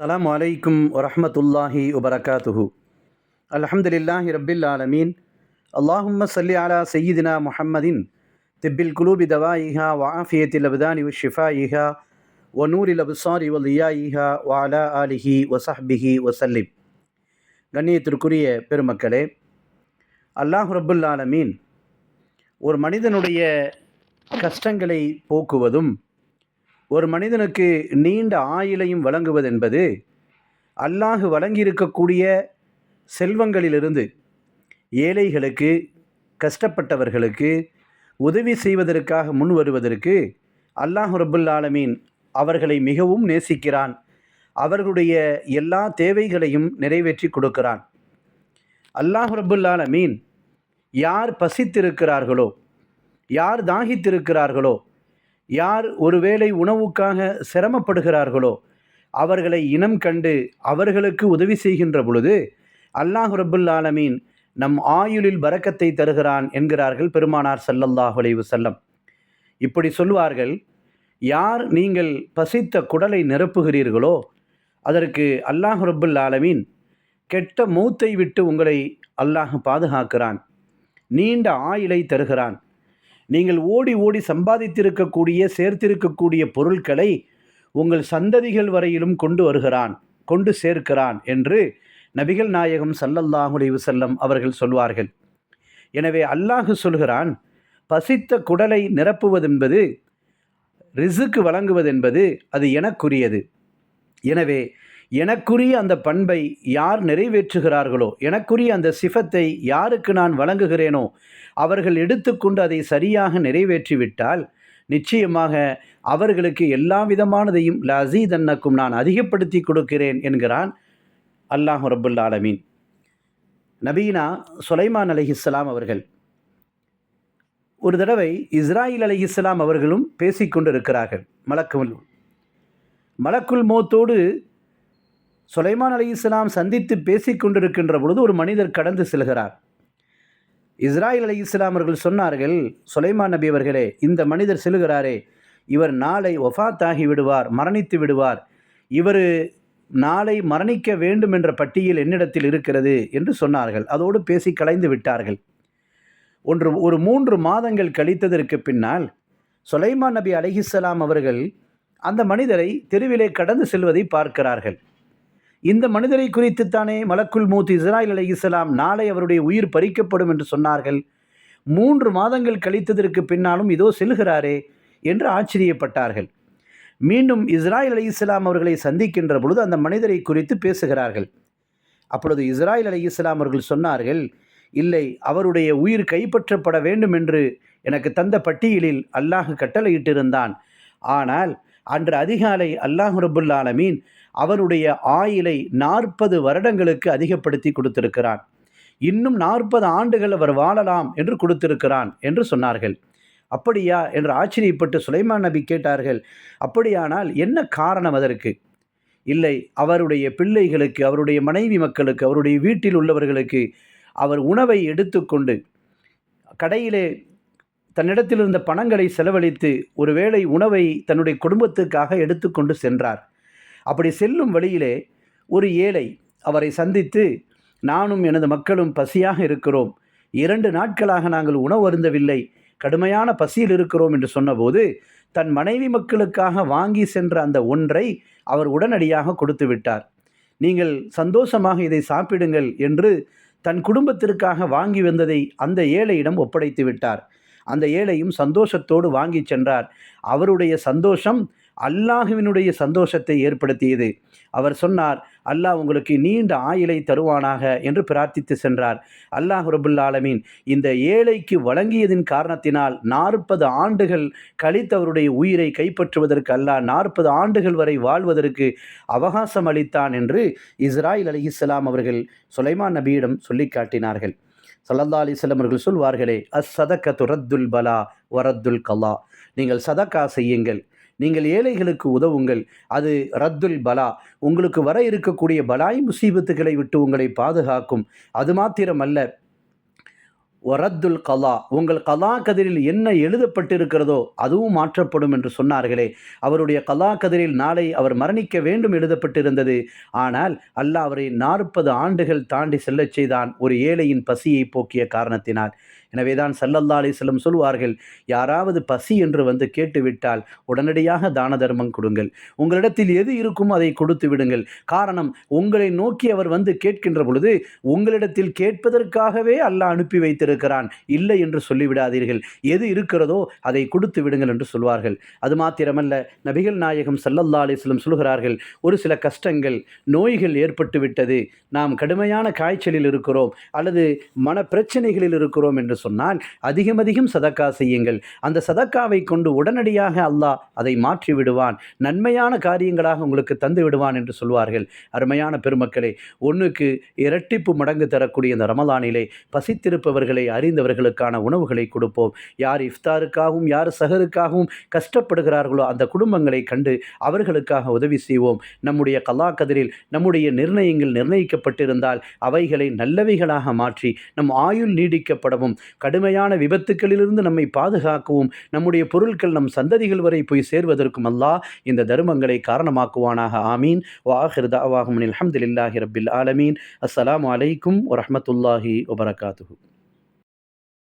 அலாம் அலைக்கும் வரமத்துல்லாஹி வபரகாத்துஹு அலமதுல்லாஹி ரபில் ஆலமீன் அல்லாஹும்ம சல்லி அலா சையீதினா முஹம்மதின் திப்பில் குலூபி தவாயிஹா வாஃபியத்தில் ஆஃபியத்தில் உ ஷிஃபா ஷிஃபாயிஹா ஒ நூரில் அபுசாரி உல் லியா இஹா வாலா ஆலிஹி வசஹ்பிஹி சஹ்பிஹி வசல்லிம் கண்ணியத்திற்குரிய பெருமக்களே அல்லாஹு ரப்புல் ஆலமீன். ஒரு மனிதனுடைய கஷ்டங்களை போக்குவதும் ஒரு மனிதனுக்கு நீண்ட ஆயுளையும் வழங்குவதென்பது அல்லாஹ் வழங்கியிருக்கக்கூடிய செல்வங்களிலிருந்து ஏழைகளுக்கு கஷ்டப்பட்டவர்களுக்கு உதவி செய்வதற்காக முன் வருவதற்கு அல்லாஹ் ரபுல் ஆலமீன் அவர்களை மிகவும் நேசிக்கிறான். அவர்களுடைய எல்லா தேவைகளையும் நிறைவேற்றி கொடுக்கிறான். அல்லாஹ் ரபுல் ஆலமீன் யார் பசித்திருக்கிறார்களோ யார் தாகித்திருக்கிறார்களோ யார் ஒருவேளை உணவுக்காக சிரமப்படுகிறார்களோ அவர்களை இனம் கண்டு அவர்களுக்கு உதவி செய்கின்ற பொழுது அல்லாஹ் ரபுல் ஆலமீன் நம் ஆயுளில் பரக்கத்தை தருகிறான் என்கிறார்கள் பெருமானார் சல்லல்லாஹ் அலைஹி செல்லம் இப்படி சொல்வார்கள் யார் நீங்கள் பசித்த குடலை நிரப்புகிறீர்களோ அதற்கு அல்லாஹ் ரபுல் ஆலமீன் கெட்ட மூத்தை விட்டு உங்களை அல்லாஹ் பாதுகாக்கிறான் நீண்ட ஆயுளை தருகிறான். நீங்கள் ஓடி ஓடி சம்பாதித்திருக்கக்கூடிய சேர்த்திருக்கக்கூடிய பொருட்களை உங்கள் சந்ததிகள் வரையிலும் கொண்டு வருகிறான் கொண்டு சேர்க்கிறான் என்று நபிகள் நாயகம் சல்லல்லாஹு செல்லம் அவர்கள் சொல்வார்கள். எனவே அல்லாஹ் சொல்கிறான் பசித்த குடலை நிரப்புவதென்பது ரிசுக்கு வழங்குவதென்பது அது எனக்குரியது. எனவே எனக்குரிய அந்த பண்பை யார் நிறைவேற்றுகிறார்களோ எனக்குரிய அந்த சிஃபத்தை யாருக்கு நான் வழங்குகிறேனோ அவர்கள் எடுத்துக்கொண்டு அதை சரியாக நிறைவேற்றிவிட்டால் நிச்சயமாக அவர்களுக்கு எல்லா விதமானதையும் லசீதன்னக்கும் நான் அதிகப்படுத்தி கொடுக்கிறேன் என்கிறான் அல்லாஹ் ரபுல் ஆலமீன். நபீனா சுலைமான் அலிஹிஸ்லாம் அவர்கள். ஒரு தடவை இஸ்ராயில் அலிஹிஸ்லாம் அவர்களும் பேசிக்கொண்டிருக்கிறார்கள் மலக்குல். மலக்குல் மோத்தோடு சுலைமான் அலி இஸ்லாம் சந்தித்து பேசிக்கொண்டிருக்கின்ற பொழுது ஒரு மனிதர் கடந்து செல்கிறார். இஸ்ராயில் அலி இஸ்லாமர்கள் அவர்கள் சொன்னார்கள் சுலைமான் நபி அவர்களே இந்த மனிதர் செல்கிறாரே இவர் நாளை ஒஃபாத்தாகி விடுவார் மரணித்து விடுவார். இவர் நாளை மரணிக்க வேண்டும் என்ற பட்டியல் என்னிடத்தில் இருக்கிறது என்று சொன்னார்கள். அதோடு பேசி கலைந்து விட்டார்கள். ஒன்று ஒரு மூன்று மாதங்கள் கழித்ததற்கு பின்னால் சுலைமான் நபி அலிஹிஸ்லாம் அவர்கள் அந்த மனிதரை தெருவிலே கடந்து செல்வதை பார்க்கிறார்கள். இந்த மனிதரை குறித்துத்தானே மலக்குல் மூத் இஸ்ராயில் அலி இஸ்லாம் நாளை அவருடைய உயிர் பறிக்கப்படும் என்று சொன்னார்கள். மூன்று மாதங்கள் கழித்ததற்கு பின்னாலும் இதோ செல்கிறாரே என்று ஆச்சரியப்பட்டார்கள். மீண்டும் இஸ்ராயில் அலி இஸ்லாம் அவர்களை சந்திக்கின்ற பொழுது அந்த மனிதரை குறித்து பேசுகிறார்கள். அப்பொழுது இஸ்ராயில் அலி இஸ்லாம் அவர்கள் சொன்னார்கள் இல்லை அவருடைய உயிர் கைப்பற்றப்பட வேண்டும் என்று எனக்கு தந்த பட்டியலில் அல்லாஹ் கட்டளையிட்டிருந்தான். ஆனால் அன்று அதிகாலை அல்லாஹ் ரபுல் ஆலமீன் அவனுடைய ஆயிலை நாற்பது வருடங்களுக்கு அதிகப்படுத்தி கொடுத்திருக்கிறான். இன்னும் நாற்பது ஆண்டுகள் அவர் வாழலாம் என்று கொடுத்திருக்கிறான் என்று சொன்னார்கள். அப்படியா என்று ஆச்சரியப்பட்டு சுலைமான் நபி கேட்டார்கள். அப்படியானால் என்ன காரணம் அதற்கு? இல்லை அவருடைய பிள்ளைகளுக்கு அவருடைய மனைவி மக்களுக்கு அவருடைய வீட்டில் உள்ளவர்களுக்கு அவர் உணவை எடுத்துக்கொண்டு கடையிலே தன்னிடத்தில் இருந்த பணங்களை செலவழித்து ஒருவேளை உணவை தன்னுடைய குடும்பத்துக்காக எடுத்துக்கொண்டு சென்றார். அப்படி செல்லும் வழியிலே ஒரு ஏழை அவரை சந்தித்து நானும் எனது மக்களும் பசியாக இருக்கிறோம். இரண்டு நாட்களாக நாங்கள் உணவு அருந்தவில்லை. கடுமையான பசியில் இருக்கிறோம் என்று சொன்னபோது தன் மனைவி மக்களுக்காக வாங்கி சென்ற அந்த ஒன்றை அவர் உடனடியாக கொடுத்து விட்டார். நீங்கள் சந்தோஷமாக இதை சாப்பிடுங்கள் என்று தன் குடும்பத்திற்காக வாங்கி வந்ததை அந்த ஏழையிடம் ஒப்படைத்து விட்டார். அந்த ஏழையும் சந்தோஷத்தோடு வாங்கி சென்றார். அவருடைய சந்தோஷம் அல்லாஹுவினுடைய சந்தோஷத்தை ஏற்படுத்தியது. அவர் சொன்னார் அல்லாஹ் உங்களுக்கு நீண்ட ஆயிலை தருவானாக என்று பிரார்த்தித்து சென்றார். அல்லாஹ் ரபுல் ஆலமீன் இந்த ஏழைக்கு வழங்கியதின் காரணத்தினால் நாற்பது ஆண்டுகள் கழித்தவருடைய உயிரை கைப்பற்றுவதற்கு அல்லாஹ் நாற்பது ஆண்டுகள் வரை வாழ்வதற்கு அவகாசம் அளித்தான் என்று இஸ்ராயில் அலி இஸ்லாம் அவர்கள் சுலைமான் நபியிடம் சொல்லி காட்டினார்கள். சல்லல்லா அலிஸ்லம் அவர்கள் சொல்வார்களே அஸ் சதக்க துரத்துல் பலா வரத்துல் கலா. நீங்கள் சதக்கா செய்யுங்கள் நீங்கள் ஏழைகளுக்கு உதவுங்கள் அது ரத்துல் பலா. உங்களுக்கு வர இருக்கக்கூடிய பலாய் முசீபத்துகளை விட்டு உங்களை பாதுகாக்கும். அது மாத்திரமல்ல ஒரத்துல் கலா. உங்கள் கலா கதிரில் என்ன எழுதப்பட்டிருக்கிறதோ அதுவும் மாற்றப்படும் என்று சொன்னார்களே. அவருடைய கலா கதிரில் நாளை அவர் மரணிக்க வேண்டும் எழுதப்பட்டிருந்தது. ஆனால் அல்லாஹ் அவரை நாற்பது ஆண்டுகள் தாண்டி செல்லச் செய்தான். ஒரு ஏழையின் பசியை போக்கிய காரணத்தினால். எனவே தான் சல்லல்லா அலிஸ்லம் சொல்வார்கள் யாராவது பசி என்று வந்து கேட்டுவிட்டால் உடனடியாக தான தர்மம் கொடுங்கள். உங்களிடத்தில் எது இருக்குமோ அதை கொடுத்து விடுங்கள். காரணம் உங்களை நோக்கி அவர் வந்து கேட்கின்ற பொழுது உங்களிடத்தில் கேட்பதற்காகவே அல்லாஹ் அனுப்பி வைத்திருக்கிறான். இல்லை என்று சொல்லிவிடாதீர்கள். எது இருக்கிறதோ அதை கொடுத்து விடுங்கள் என்று சொல்வார்கள். அது மாத்திரமல்ல நபிகள் நாயகம் சல்லல்லா அலிஸ்லம் சொல்கிறார்கள் ஒரு சில கஷ்டங்கள் நோய்கள் ஏற்பட்டு விட்டது நாம் கடுமையான காய்ச்சலில் இருக்கிறோம் அல்லது மன பிரச்சனைகளில் இருக்கிறோம் என்று சொன்னால் அதிகம் அதிகம் சதக்கா செய்யுங்கள். அந்த சதக்காவை கொண்டு உடனடியாக அல்லாஹ் அதை மாற்றி விடுவான். நன்மையான காரியங்களாக உங்களுக்கு தந்து விடுவான் என்று சொல்வார்கள். அருமையான பெருமக்களே ஒன்றுக்கு இரட்டிப்பு மடங்கு தரக்கூடிய இந்த ரமலானிலே பசித்திருப்பவர்களை அறிந்தவர்களுக்கான உணவுகளை கொடுப்போம். யார் இஃப்தாருக்காகவும் யார் சஹருக்காகவும் கஷ்டப்படுகிறார்களோ அந்த குடும்பங்களை கண்டு அவர்களுக்காக உதவி செய்வோம். நம்முடைய கலாக்கதிரில் நம்முடைய நிர்ணயங்கள் நிர்ணயிக்கப்பட்டிருந்தால் அவைகளை நல்லவைகளாக மாற்றி நம் ஆயுள் நீடிக்கப்படவும் கடுமையான விபத்துக்களிலிருந்து நம்மை பாதுகாக்கவும் நம்முடைய பொருட்கள் நம் சந்ததிகள் வரை போய் சேர்வதற்கும் அல்லாஹ் இந்த தர்மங்களை காரணமாக்குவானாக. ஆமீன். வாஹிர் தாவாகும் அலமதுல்லாஹி ரபில் ஆலமீன். அஸ்லாம் அலைக்கும் வரமத்துல்லாஹி வபரகாத்து